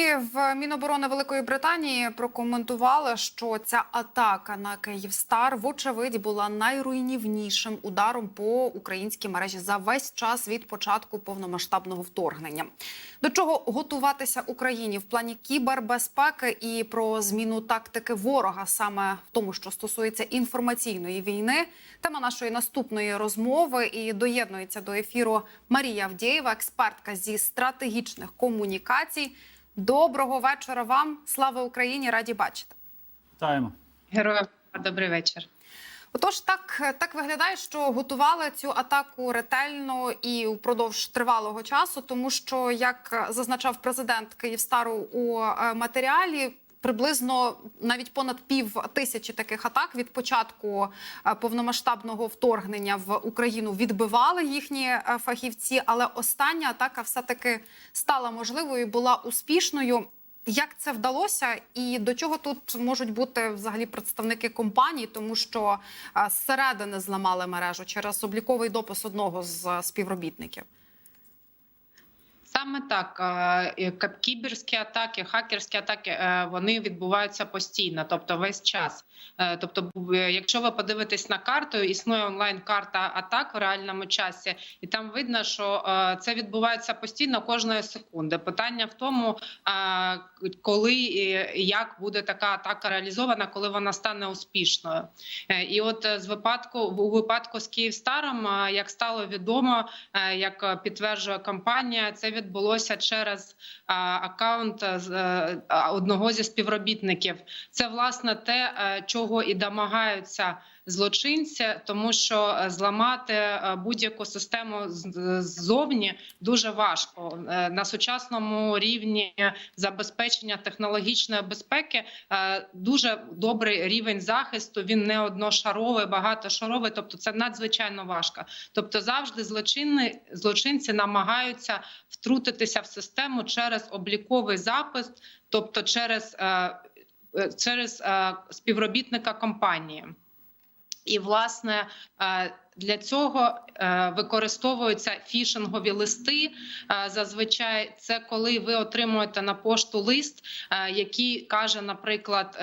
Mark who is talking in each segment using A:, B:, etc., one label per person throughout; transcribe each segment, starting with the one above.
A: І в Міноборони Великої Британії прокоментували, що ця атака на Київстар вочевидь була найруйнівнішим ударом по українській мережі за весь час від початку повномасштабного вторгнення. До чого готуватися Україні в плані кібербезпеки і про зміну тактики ворога, саме в тому, що стосується інформаційної війни. Тема нашої наступної розмови і доєднується до ефіру Марія Авдєєва, експертка зі стратегічних комунікацій. Доброго вечора вам. Слава Україні! Раді бачити.
B: Вітаємо.
C: Героям добрий вечір.
A: Отож, так так виглядає, що готували цю атаку ретельно і упродовж тривалого часу, тому що, як зазначав президент Київстару у е, матеріалі. Приблизно навіть понад пів тисячі таких атак від початку е, повномасштабного вторгнення в Україну відбивали їхні е, фахівці. Але остання атака все таки стала можливою, була успішною. Як це вдалося, і до чого тут можуть бути взагалі представники компаній, тому що зсередини зламали мережу через обліковий допис одного з співробітників?
C: Саме так кіберські атаки, хакерські атаки е, вони відбуваються постійно, тобто весь час. Е, Тобто, е, якщо ви подивитесь на карту, існує онлайн-карта атак в реальному часі, і там видно, що е, це відбувається постійно кожної секунди. Питання в тому, коли і як буде така атака реалізована, коли вона стане успішною. І от з випадку у випадку з Київстаром, як стало відомо, як підтверджує компанія, це відбулося через е, одного зі співробітників. Це власне те, чого і домагаються злочинці, тому що е, зламати е, будь-яку систему ззовні дуже важко Е, на сучасному рівні забезпечення технологічної безпеки. Дуже добрий рівень захисту. Він не одношаровий, багатошаровий. Тобто, це надзвичайно важко. Тобто, завжди злочинні злочинці намагаються втрутитися в систему через обліковий запис, тобто через, через е, співробітника компанії. І власне е, для цього е, використовуються фішингові листи. Е, Зазвичай це коли ви отримуєте на пошту лист, е, який каже, наприклад,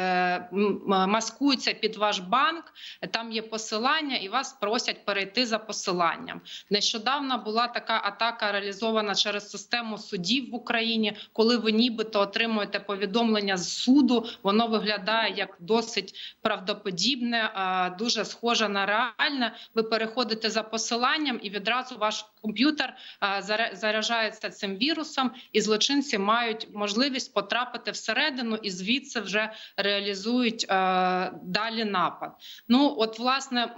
C: маскується під ваш банк. Там є посилання, і вас просять перейти за посиланням. Нещодавно була така атака реалізована через систему судів в Україні, коли ви нібито отримуєте повідомлення з суду. Воно виглядає як досить правдоподібне, дуже схоже на реальне. Ви переходите за посиланням, і відразу ваш комп'ютер заряджається цим вірусом, і злочинці мають можливість потрапити всередину і звідси вже реалізують далі напад. Ну от власне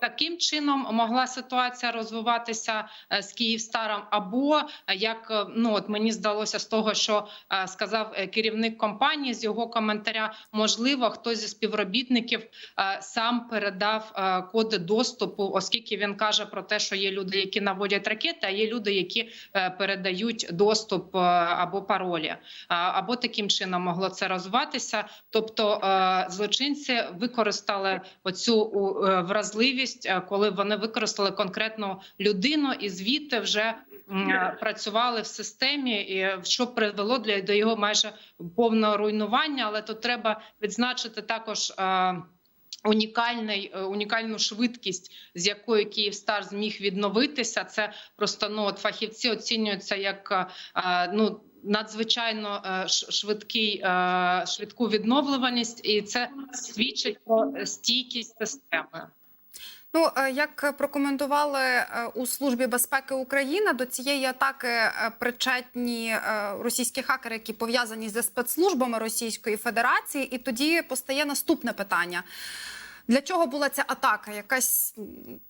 C: таким чином могла ситуація розвиватися е, з Київстаром, або е, як е, ну от мені здалося з того, що сказав керівник компанії з його коментаря, можливо, хтось зі співробітників сам передав коди доступу, оскільки він каже про те, що є люди, які наводять ракети, а є люди, які е, передають доступ е, або паролі, або таким чином могло це розвиватися. Тобто е, злочинці використали оцю вразливість, коли вони використали конкретну людину, і звідти вже працювали в системі, і що привело для до його майже повного руйнування. Але тут треба відзначити також. Е, Унікальний е, унікальну швидкість, з якою Київстар зміг відновитися, це просто ну от фахівці оцінюються як е, ну надзвичайно е, швидкий е, швидку відновлюваність, і це свідчить про е, стійкість системи.
A: Ну е, як прокоментували е, у службі безпеки України, до цієї атаки е, причетні е, російські хакери, які пов'язані зі спецслужбами Російської Федерації, і тоді постає наступне питання. Для чого була ця атака? Якась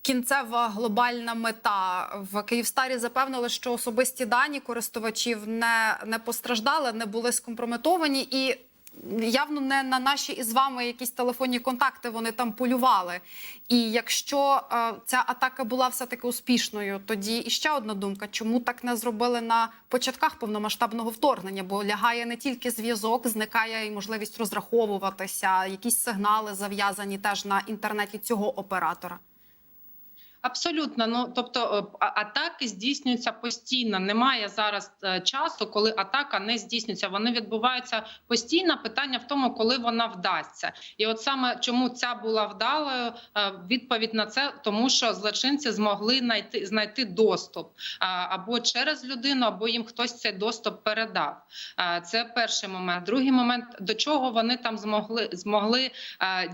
A: кінцева глобальна мета в Київстарі запевнили, що особисті дані користувачів не, не постраждали, не були скомпрометовані і. Явно не на наші із вами якісь телефонні контакти вони там полювали. І якщо е, ця атака була все таки успішною, тоді і ще одна думка: чому так не зробили на початках повномасштабного вторгнення? Бо лягає не тільки зв'язок, зникає і можливість розраховуватися, якісь сигнали зав'язані теж на інтернеті цього оператора.
C: Абсолютно, ну тобто е, атаки здійснюються постійно. Немає зараз е, часу, коли атака не здійснюється. Вони відбуваються постійно. Питання в тому, коли вона вдасться, і от саме чому ця була вдалою, е, відповідь на це, тому що злочинці змогли знайти знайти доступ або через людину, або їм хтось цей доступ передав. Це перший момент. Другий момент до чого вони там змогли змогли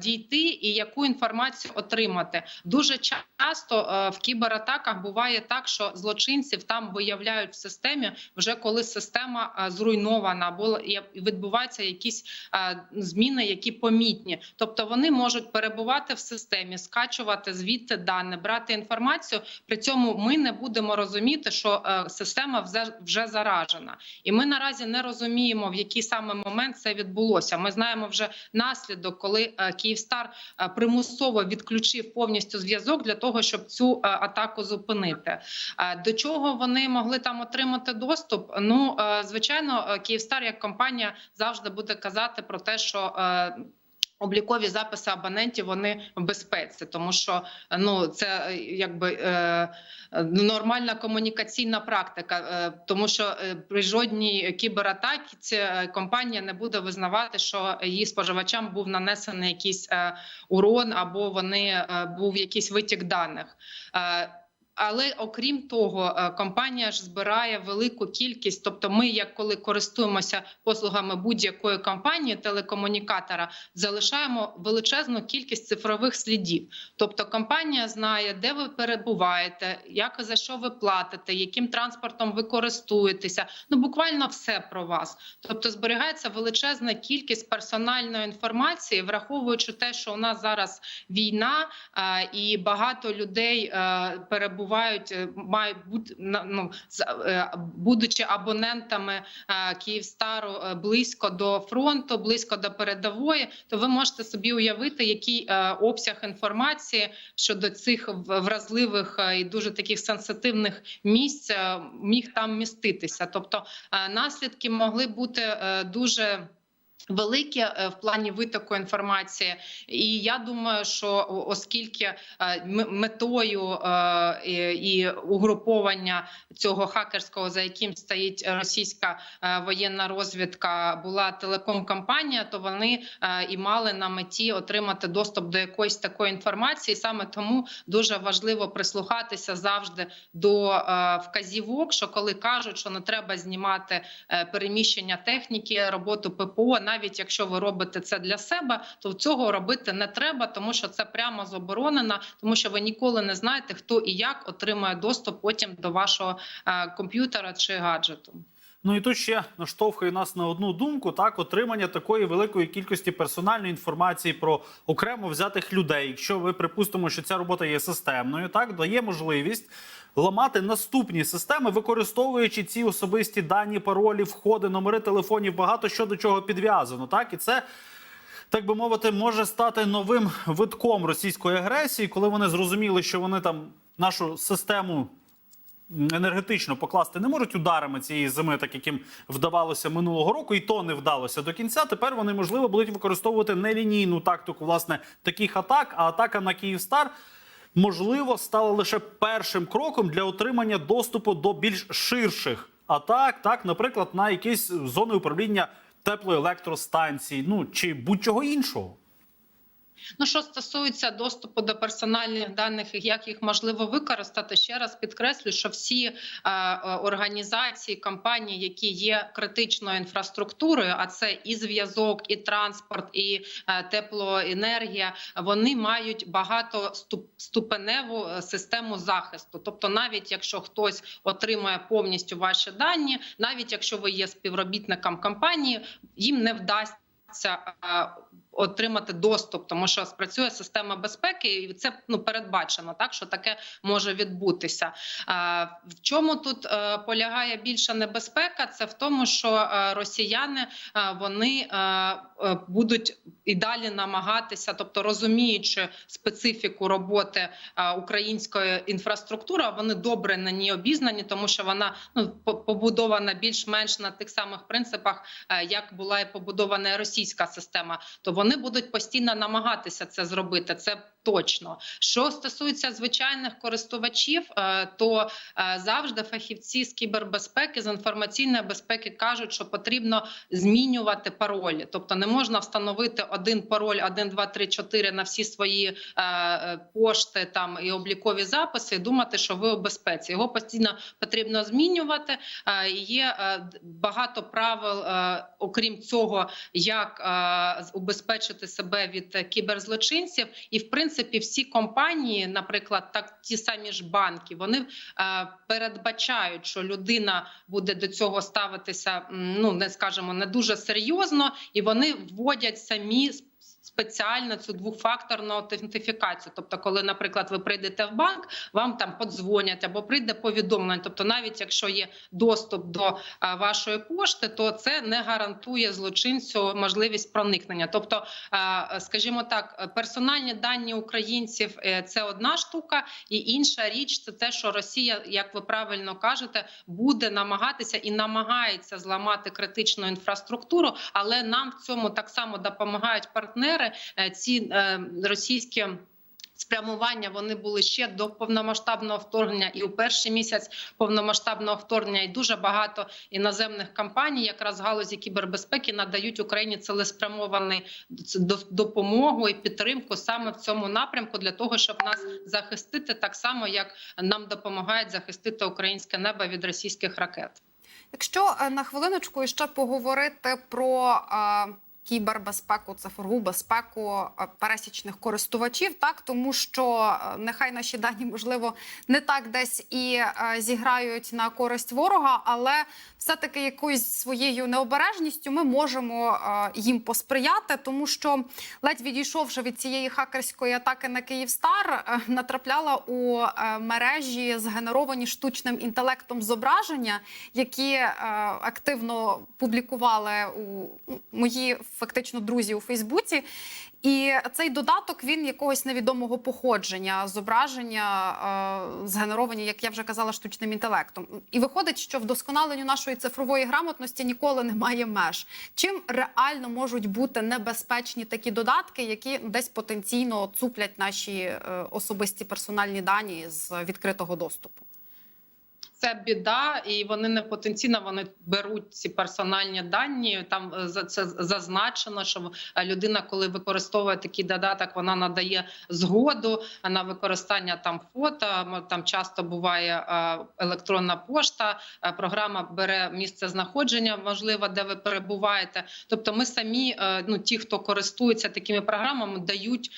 C: дійти і яку інформацію отримати. Дуже часто е, в кібератаках буває так, що злочинців там виявляють в системі вже коли система е, зруйнована, або відбуваються якісь е, зміни, які помітні. Тобто вони можуть перебувати в системі, скачувати звідти дані, брати інформацію. При цьому ми не будемо розуміти, що система вже, вже заражена, і ми наразі не розуміємо, в який саме момент це відбулося. Ми знаємо вже наслідок, коли Київстар примусово відключив повністю зв'язок для того, щоб цю е, атаку зупинити. Е, До чого вони могли там отримати доступ? Ну е, звичайно, Київстар як компанія завжди буде казати про те, що. Облікові записи абонентів вони в безпеці, тому що ну це е, якби е, нормальна комунікаційна практика, е, тому що е, при жодній кібератаці е, компанія не буде визнавати, що її споживачам був нанесений якийсь е, урон або вони е, був якийсь витік даних. Е, але окрім того, е, компанія ж збирає велику кількість. Тобто, ми, як коли користуємося послугами будь-якої компанії телекомунікатора, залишаємо величезну кількість цифрових слідів. Тобто, компанія знає, де ви перебуваєте, як за що ви платите, яким транспортом ви користуєтеся. Ну буквально все про вас. Тобто, зберігається величезна кількість персональної інформації, враховуючи те, що у нас зараз війна е, і багато людей е, перебувають, е, мають бути ну, е, будучи абонентами е, Київстару близько до фронту, близько до передової, то ви можете собі уявити, який обсяг інформації щодо цих вразливих і дуже таких сенситивних місць міг там міститися. Тобто наслідки могли бути дуже. Великі е, в плані витоку інформації, і я думаю, що оскільки е, метою е, і угруповання цього хакерського, за яким стоїть російська воєнна розвідка, була телеком-компанія, то вони і мали на меті отримати доступ до якоїсь такої інформації. Саме тому дуже важливо прислухатися завжди до вказівок, що коли кажуть, що не треба знімати переміщення техніки, роботу ППО, навіть якщо ви робите це для себе, то цього робити не треба, тому що це прямо заборонено, тому що ви ніколи не знаєте, хто і як отримає доступ потім до вашого е, комп'ютера чи гаджету.
B: Ну і тут ще наштовхує нас на одну думку: так, отримання такої великої кількості персональної інформації про окремо взятих людей. Якщо ви припустимо, що ця робота є системною, так дає можливість ламати наступні системи, використовуючи ці особисті дані, паролі, входи, номери телефонів, багато що до чого підв'язано. Так, і це. Так би мовити, може стати новим витком російської агресії, коли вони зрозуміли, що вони там нашу систему енергетично покласти не можуть ударами цієї зими, так яким вдавалося минулого року, і то не вдалося до кінця. Тепер вони можливо будуть використовувати нелінійну тактику власне таких атак. А атака на Київстар можливо стала лише першим кроком для отримання доступу до більш ширших атак, так, наприклад, на якісь зони управління теплої електростанції, ну чи будь-чого іншого.
C: Ну, що стосується доступу до персональних даних, як їх можливо використати, ще раз підкреслю, що всі е, організації, компанії, які є критичною інфраструктурою, а це і зв'язок, і транспорт, і е, теплоенергія, вони мають багатоступеневу е, систему захисту. Тобто, навіть якщо хтось отримує повністю ваші дані, навіть якщо ви є співробітником компанії, їм не вдасться. Отримати доступ, тому що спрацює система безпеки, і це ну передбачено, так що таке може відбутися. В чому тут е, полягає більша небезпека? Це в тому, що е, росіяни вони е, будуть і далі намагатися, тобто розуміючи специфіку роботи е, української інфраструктури, вони добре на ній обізнані, тому що вона ну побудована більш-менш на тих самих принципах, е, як була і побудована російська система, то вони будуть постійно намагатися це зробити. Це точно. Що стосується звичайних користувачів, е, то завжди фахівці з кібербезпеки з інформаційної безпеки кажуть, що потрібно змінювати паролі, тобто не можна встановити один пароль, 1, 2, 3, 4 на всі свої е, е, пошти там і облікові записи, і думати, що ви у безпеці. Його постійно потрібно змінювати. Е, Є е, багато правил, е, окрім цього, як е, убезпечити себе від кіберзлочинців, і в принципі всі компанії, наприклад, так ті самі ж банки, вони е, передбачають, що людина буде до цього ставитися, ну не скажемо, не дуже серйозно, і вони вводять самі спеціально цю двохфакторну аутентифікацію. Тобто, коли, наприклад, ви прийдете в банк, вам там подзвонять або прийде повідомлення. Тобто, навіть якщо є доступ до а, вашої пошти, то це не гарантує злочинцю можливість проникнення. Тобто, а, скажімо так, персональні дані українців е, це одна штука, і інша річ це те, що Росія, як ви правильно кажете, буде намагатися і намагається зламати критичну інфраструктуру, але нам в цьому так само допомагають партнери. Е, Ці е, російські. Спрямування вони були ще до повномасштабного вторгнення, і у перший місяць повномасштабного вторгнення, і дуже багато іноземних компаній, якраз галузі кібербезпеки, надають Україні цілеспрямовану до- допомогу і підтримку саме в цьому напрямку для того, щоб нас захистити, так само як нам допомагають захистити українське небо від російських ракет.
A: Якщо е, на хвилиночку ще поговорити про кібербезпеку, цифрову безпеку е, пересічних користувачів, так тому що е, нехай наші дані можливо не так десь і е, зіграють на користь ворога, але все-таки якоюсь своєю необережністю ми можемо е, їм посприяти, тому що ледь відійшовши від цієї хакерської атаки на Київстар, е, натрапляла у е, мережі згенеровані штучним інтелектом зображення, які активно публікували у мої фактично друзі у Фейсбуці. І цей додаток він якогось невідомого походження, зображення е, згенеровані, як я вже казала, штучним інтелектом. І виходить, що вдосконаленню нашої цифрової грамотності ніколи немає меж. Чим реально можуть бути небезпечні такі додатки, які десь потенційно цуплять наші е, особисті персональні дані з відкритого доступу?
C: Це біда, і вони не потенційно вони беруть ці персональні дані. Там е, за це зазначено, що е, людина, коли використовує такий додаток, вона надає згоду на використання там фото. Там часто буває е, електронна пошта. Програма бере місце знаходження, можливо, де ви перебуваєте. Тобто, ми самі, ну ті, хто користується такими програмами, дають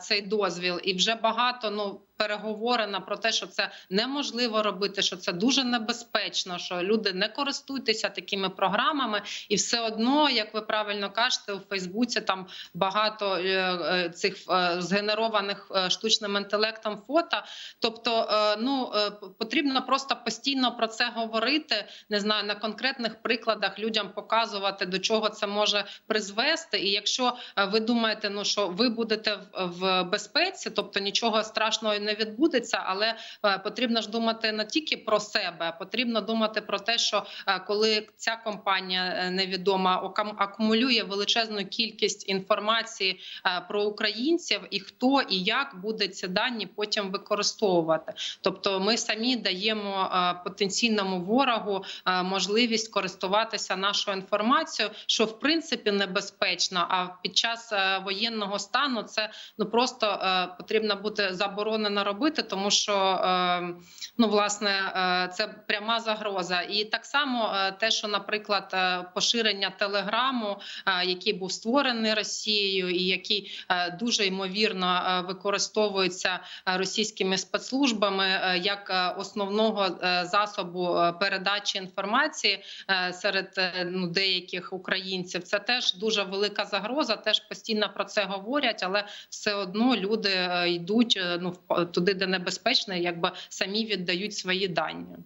C: цей дозвіл, і вже багато ну. Переговорено про те, що це неможливо робити, що це дуже небезпечно, що люди не користуйтеся такими програмами, і все одно, як ви правильно кажете, у Фейсбуці там багато е, е, цих е, згенерованих штучним інтелектом фото. Тобто, ну потрібно просто постійно про це говорити. Не знаю, на конкретних прикладах людям показувати до чого це може призвести. І якщо ви думаєте, ну що ви будете в безпеці, тобто нічого страшного не відбудеться, але е, потрібно ж думати не тільки про себе, потрібно думати про те, що е, коли ця компанія е, невідома акумулює величезну кількість інформації про українців і хто і як буде ці дані потім використовувати. Тобто, ми самі даємо потенційному ворогу можливість користуватися нашою інформацією, що в принципі небезпечно. А під час воєнного стану це ну просто потрібно бути заборонено робити, тому що е, ну власне е, це пряма загроза. І так само е, те, що, наприклад, е, поширення телеграму, який був створений Росією, і який дуже ймовірно використовується російськими спецслужбами як основного засобу передачі інформації серед ну, деяких українців. Це теж дуже велика загроза. Теж постійно про це говорять, але все одно люди йдуть ну в- туди, де небезпечно, якби самі віддають свої дані.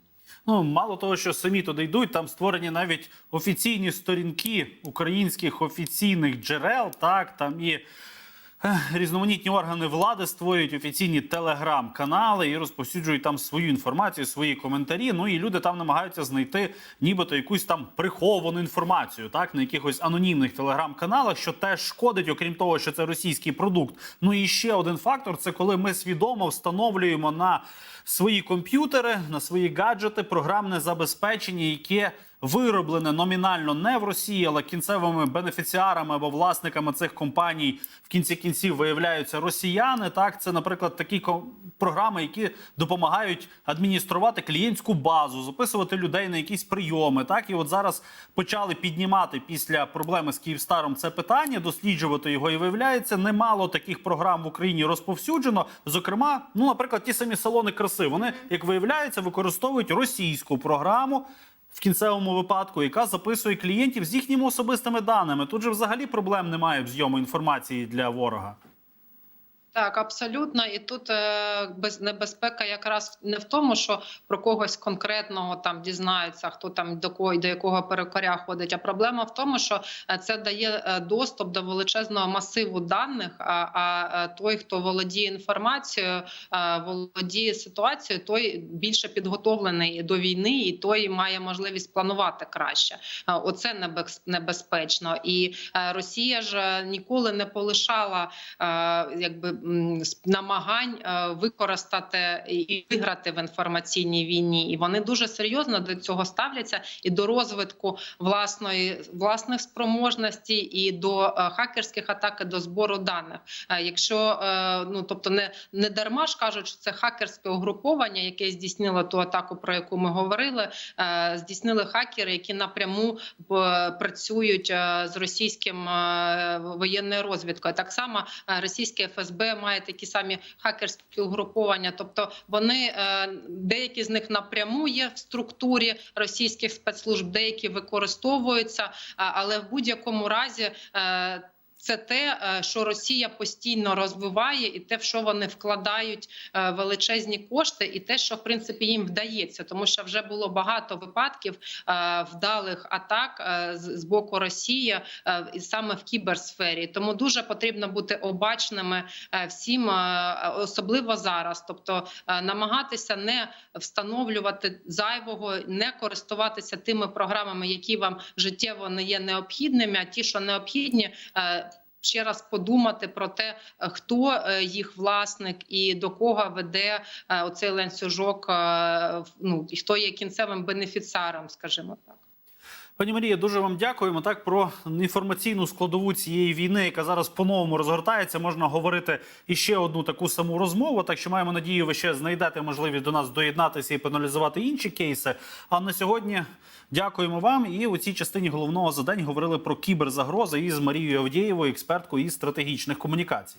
B: Ну мало того, що самі туди йдуть, там створені навіть офіційні сторінки українських офіційних джерел. Так там і Різноманітні органи влади створюють офіційні телеграм-канали і розповсюджують там свою інформацію, свої коментарі. Ну і люди там намагаються знайти нібито якусь там приховану інформацію, так на якихось анонімних телеграм-каналах, що теж шкодить, окрім того, що це російський продукт. Ну і ще один фактор це коли ми свідомо встановлюємо на свої комп'ютери, на свої гаджети програмне забезпечення, яке вироблене номінально не в Росії, але кінцевими бенефіціарами або власниками цих компаній в кінці кінців виявляються росіяни. Так, це, наприклад, такі програми, які допомагають адмініструвати клієнтську базу, записувати людей на якісь прийоми. Так, і от зараз почали піднімати після проблеми з Київстаром це питання, досліджувати його. І виявляється, немало таких програм в Україні розповсюджено. Зокрема, ну, наприклад, ті самі салони краси. Вони, як виявляється, використовують російську програму в кінцевому випадку, яка записує клієнтів з їхніми особистими даними. Тут же взагалі проблем немає в зйому інформації для ворога.
C: Так, абсолютно, і тут е, без небезпека якраз не в тому, що про когось конкретного там дізнаються, хто там до кого до якого перекоря ходить. А проблема в тому, що е, це дає е, доступ до величезного масиву даних. А, а той, хто володіє інформацією, володіє ситуацією, той більше підготовлений до війни, і той має можливість планувати краще. Оце небез- небезпечно, і Росія ж ніколи не полишала якби намагань е, використати і- виграти в інформаційній війні, і вони дуже серйозно до цього ставляться і до розвитку власної власних спроможностей, і до е, хакерських атак, і до збору даних. Е, Якщо ну тобто не, не дарма ж кажуть, що це хакерське угруповання, яке здійснило ту атаку, про яку ми говорили, здійснили хакери, які напряму працюють з російським воєнною розвідкою. Так само російське ФСБ має такі самі хакерські угруповання, тобто вони е, деякі з них напряму є в структурі російських спецслужб, деякі використовуються, але в будь-якому разі. Це те, е, що Росія постійно розвиває, і те, в що вони вкладають е, величезні кошти, і те, що в принципі їм вдається, тому що вже було багато випадків е, вдалих атак з боку Росії і саме в кіберсфері. Тому дуже потрібно бути обачними всім, особливо зараз. Тобто намагатися не встановлювати зайвого, не користуватися тими програмами, які вам життєво не є необхідними. А ті, що необхідні. Ще раз подумати про те, е, хто е, їх власник і до кого веде е, оцей ланцюжок, ну і хто є кінцевим бенефіціаром, скажімо так.
B: Пані Марія, дуже вам дякуємо. Так про інформаційну складову цієї війни, яка зараз по-новому розгортається, можна говорити і ще одну таку саму розмову. Так що маємо надію, ви ще знайдете можливість до нас доєднатися і поаналізувати інші кейси. А на сьогодні дякуємо вам. І у цій частині головного за день говорили про кіберзагрози із Марією Авдієвою, експерткою із стратегічних комунікацій.